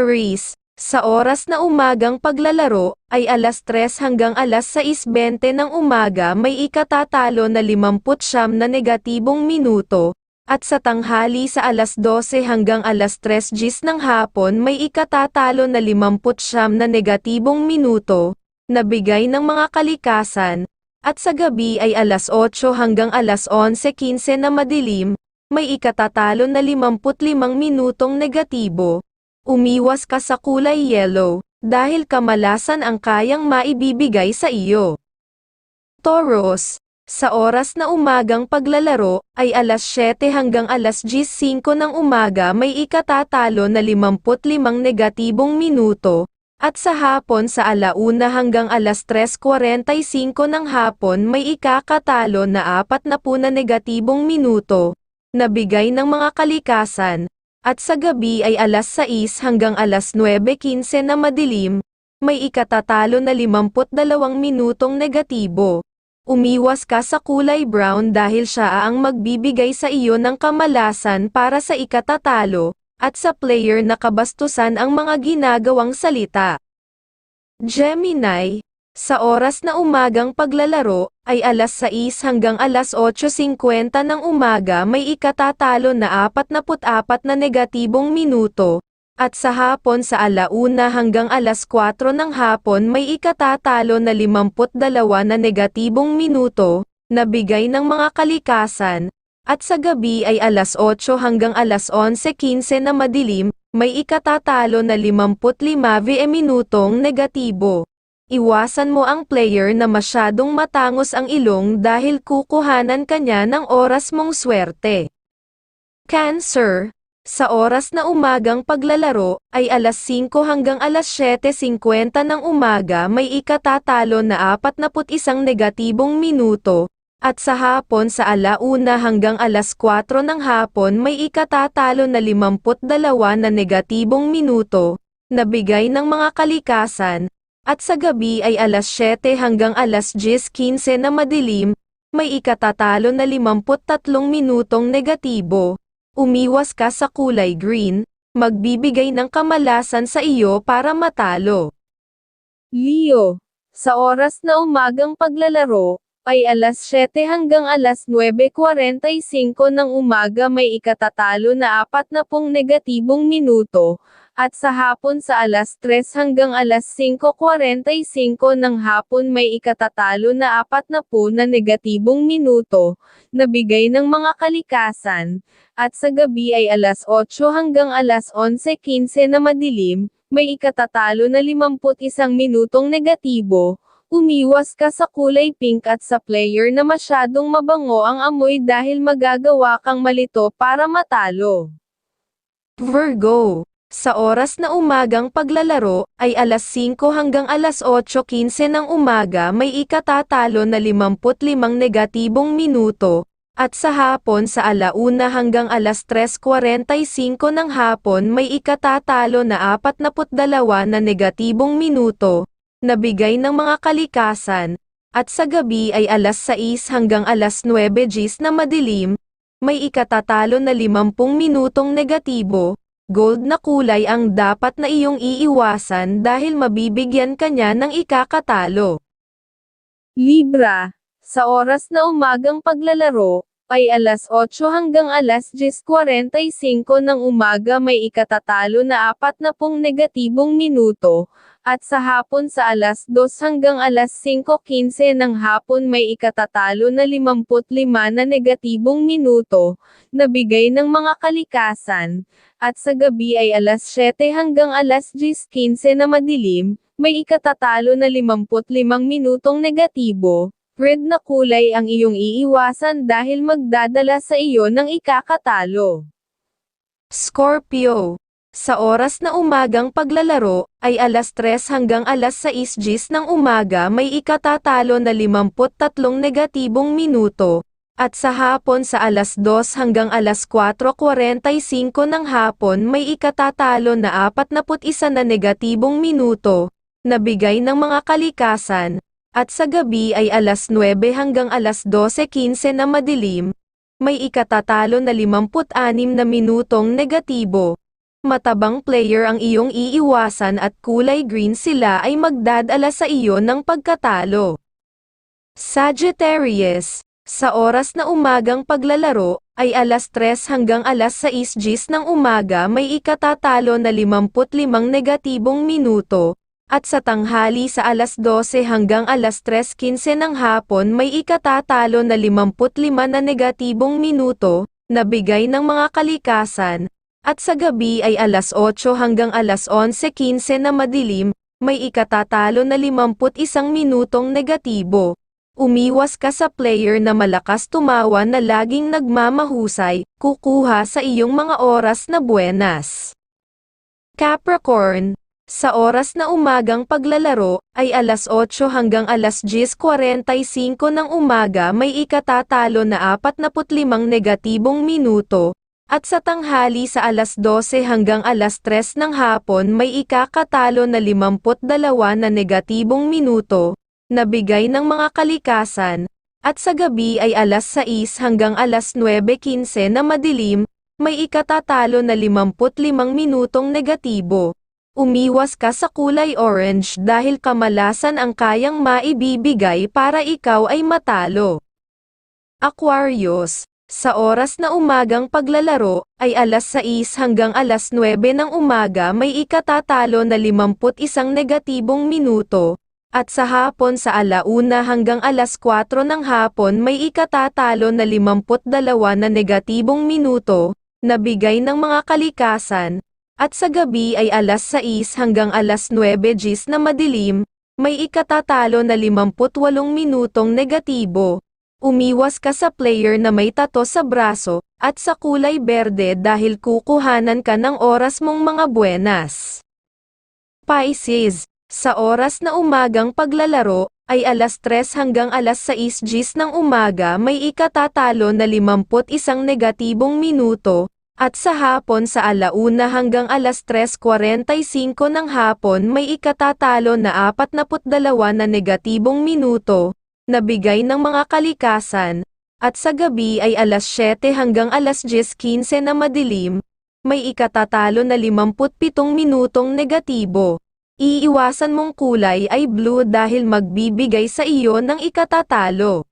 Aries, sa oras na umagang paglalaro, ay alas 3 hanggang alas 6.20 ng umaga may ikatatalo na 59 na negatibong minuto, at sa tanghali sa alas 12 hanggang alas 3 gis ng hapon may ikatatalo na 59 na negatibong minuto, na bigay ng mga kalikasan, at sa gabi ay alas 8 hanggang alas 11.15 na madilim, may ikatatalo na 55 minutong negatibo. Umiwas ka sa kulay yellow, dahil kamalasan ang kayang maibibigay sa iyo. Taurus, sa oras na umagang paglalaro, ay alas 7 hanggang alas 10.05 ng umaga may ikatatalo na 55 negatibong minuto, at sa hapon sa alauna hanggang alas 3.45 ng hapon may ikakatalo na 40 na negatibong minuto, na bigay ng mga kalikasan, at sa gabi ay alas 6 hanggang alas 9.15 na madilim, may ikatatalo na 52 minutong negatibo. Umiwas ka sa kulay brown dahil siya ang magbibigay sa iyo ng kamalasan para sa ikatatalo, at sa player na kabastusan ang mga ginagawang salita. Gemini, sa oras na umagang paglalaro, ay alas 6 hanggang alas 8.50 ng umaga may ikatatalo na 44 na negatibong minuto, at sa hapon sa alauna hanggang alas 4 ng hapon may ikatatalo na 52 na negatibong minuto, na bigay ng mga kalikasan, at sa gabi ay alas 8 hanggang alas 11.15 na madilim, may ikatatalo na 55 VE minutong negatibo. Iwasan mo ang player na masyadong matangos ang ilong dahil kukuhanan kanya ng oras mong swerte. Cancer, sa oras na umagang paglalaro, ay alas 5 hanggang alas 7.50 ng umaga may ikatatalo na 41 negatibong minuto, at sa hapon sa alauna hanggang alas 4 ng hapon may ikatatalo na 52 na negatibong minuto, na bigay ng mga kalikasan, at sa gabi ay alas 7 hanggang alas 10.15 na madilim, may ikatatalo na 53 minutong negatibo. Umiwas ka sa kulay green, magbibigay ng kamalasan sa iyo para matalo. Leo, sa oras na umagang paglalaro, ay alas 7 hanggang alas 9.45 ng umaga may ikatatalo na 40 negatibong minuto, at sa hapon sa alas 3 hanggang alas 5.45 ng hapon may ikatatalo na 40 na negatibong minuto, na bigay ng mga kalikasan, at sa gabi ay alas 8 hanggang alas 11.15 na madilim, may ikatatalo na 51 minutong negatibo, umiwas ka sa kulay pink at sa player na masyadong mabango ang amoy dahil magagawa kang malito para matalo. Virgo sa oras na umagang paglalaro, ay alas 5 hanggang alas 8.15 ng umaga may ikatatalo na 55 negatibong minuto, at sa hapon sa alauna hanggang alas 3.45 ng hapon may ikatatalo na 42 na negatibong minuto, na bigay ng mga kalikasan, at sa gabi ay alas 6 hanggang alas 9 gis na madilim, may ikatatalo na 50 minutong negatibo, gold na kulay ang dapat na iyong iiwasan dahil mabibigyan ka niya ng ikakatalo. Libra, sa oras na umagang paglalaro, ay alas 8 hanggang alas 10.45 ng umaga may ikatatalo na 40 negatibong minuto, at sa hapon sa alas 2 hanggang alas 5.15 ng hapon may ikatatalo na 55 na negatibong minuto, na bigay ng mga kalikasan, at sa gabi ay alas 7 hanggang alas 10.15 na madilim, may ikatatalo na 55 minutong negatibo, red na kulay ang iyong iiwasan dahil magdadala sa iyo ng ikakatalo. Scorpio sa oras na umagang paglalaro, ay alas 3 hanggang alas 6 gis ng umaga may ikatatalo na 53 negatibong minuto, at sa hapon sa alas 2 hanggang alas 4.45 ng hapon may ikatatalo na 41 na negatibong minuto, na bigay ng mga kalikasan, at sa gabi ay alas 9 hanggang alas 12.15 na madilim, may ikatatalo na 56 na minutong negatibo. Matabang player ang iyong iiwasan at kulay green sila ay magdadala sa iyo ng pagkatalo. Sagittarius, sa oras na umagang paglalaro, ay alas 3 hanggang alas 6 gis ng umaga may ikatatalo na 55 negatibong minuto, at sa tanghali sa alas 12 hanggang alas 3.15 ng hapon may ikatatalo na 55 na negatibong minuto, na bigay ng mga kalikasan, at sa gabi ay alas 8 hanggang alas 11.15 na madilim, may ikatatalo na 51 minutong negatibo. Umiwas ka sa player na malakas tumawa na laging nagmamahusay, kukuha sa iyong mga oras na buenas. Capricorn, sa oras na umagang paglalaro, ay alas 8 hanggang alas 10.45 ng umaga may ikatatalo na 45 negatibong minuto, at sa tanghali sa alas 12 hanggang alas 3 ng hapon may ikakatalo na 52 na negatibong minuto, na bigay ng mga kalikasan, at sa gabi ay alas 6 hanggang alas 9.15 na madilim, may ikatatalo na 55 minutong negatibo. Umiwas ka sa kulay orange dahil kamalasan ang kayang maibibigay para ikaw ay matalo. Aquarius, sa oras na umagang paglalaro, ay alas 6 hanggang alas 9 ng umaga may ikatatalo na 51 negatibong minuto, at sa hapon sa alauna hanggang alas 4 ng hapon may ikatatalo na 52 na negatibong minuto, na bigay ng mga kalikasan, at sa gabi ay alas 6 hanggang alas 9 gis na madilim, may ikatatalo na 58 minutong negatibo. Umiwas ka sa player na may tato sa braso, at sa kulay berde dahil kukuhanan ka ng oras mong mga buenas. Pisces, sa oras na umagang paglalaro, ay alas 3 hanggang alas 6 gis ng umaga may ikatatalo na 51 negatibong minuto, at sa hapon sa alauna hanggang alas 3.45 ng hapon may ikatatalo na 42 na negatibong minuto, na bigay ng mga kalikasan, at sa gabi ay alas 7 hanggang alas 10.15 na madilim, may ikatatalo na 57 minutong negatibo. Iiwasan mong kulay ay blue dahil magbibigay sa iyo ng ikatatalo.